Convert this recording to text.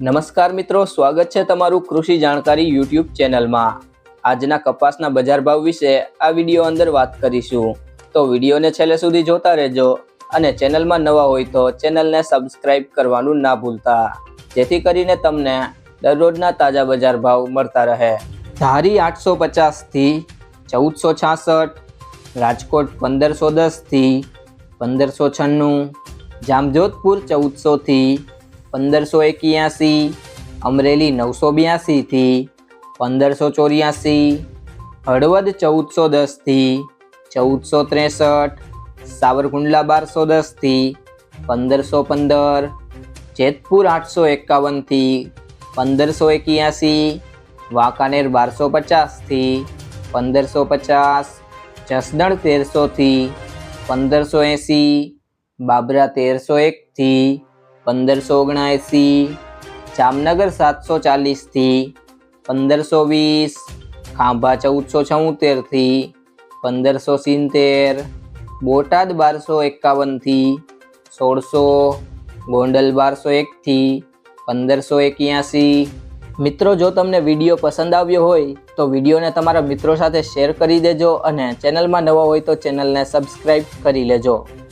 નમસ્કાર મિત્રો, સ્વાગત છે તમારું કૃષિ જાણકારી યુટ્યુબ ચેનલમાં. આજના કપાસના બજાર ભાવ વિશે આ વીડિયો અંદર વાત કરીશું. તો વિડીયોને છેલ્લે સુધી જોતા રહેજો અને ચેનલમાં નવા હોય તો ચેનલને સબસ્ક્રાઇબ કરવાનું ના ભૂલતા. જેથી કરીને તમને દરરોજના તાજા બજાર ભાવ મળતા રહે. ધારી આઠસો પચાસથી ચૌદસો છાસઠ, રાજકોટ પંદરસો દસથી પંદરસો છન્નું, જામજોધપુર ચૌદસોથી પંદરસો એક્યાસી, અમરેલી નવસો બ્યાસીથી પંદરસો ચોર્યાસી, હળવદ ચૌદસો દસથી ચૌદસો ત્રેસઠ, સાવરકુંડલા બારસો દસથી પંદરસો પંદર, જેતપુર આઠસો એકાવનથી પંદરસો એક્યાસી, વાંકાનેર બારસો પચાસથી પંદરસો પચાસ, જસદણ તેરસોથી પંદરસો એંસી, બાબરા તેરસો એકથી પંદરસો ઓગણએંસી જામનગર સાતસો ચાલીસથી, પંદરસો વીસ, ખાંભા ચૌદસો છોતેરથી, પંદરસો સિત્તેર, બોટાદ બારસો એકાવનથી, સોળસો, ગોંડલ બારસો એકથી, પંદરસો એક્યાસી. મિત્રો, જો તમને વીડિયો પસંદ આવ્યો હોય, તો વિડીયોને તમારા મિત્રો સાથે શેર કરી દેજો અને ચેનલમાં નવા હોય તો ચેનલને સબસ્ક્રાઈબ કરી લેજો.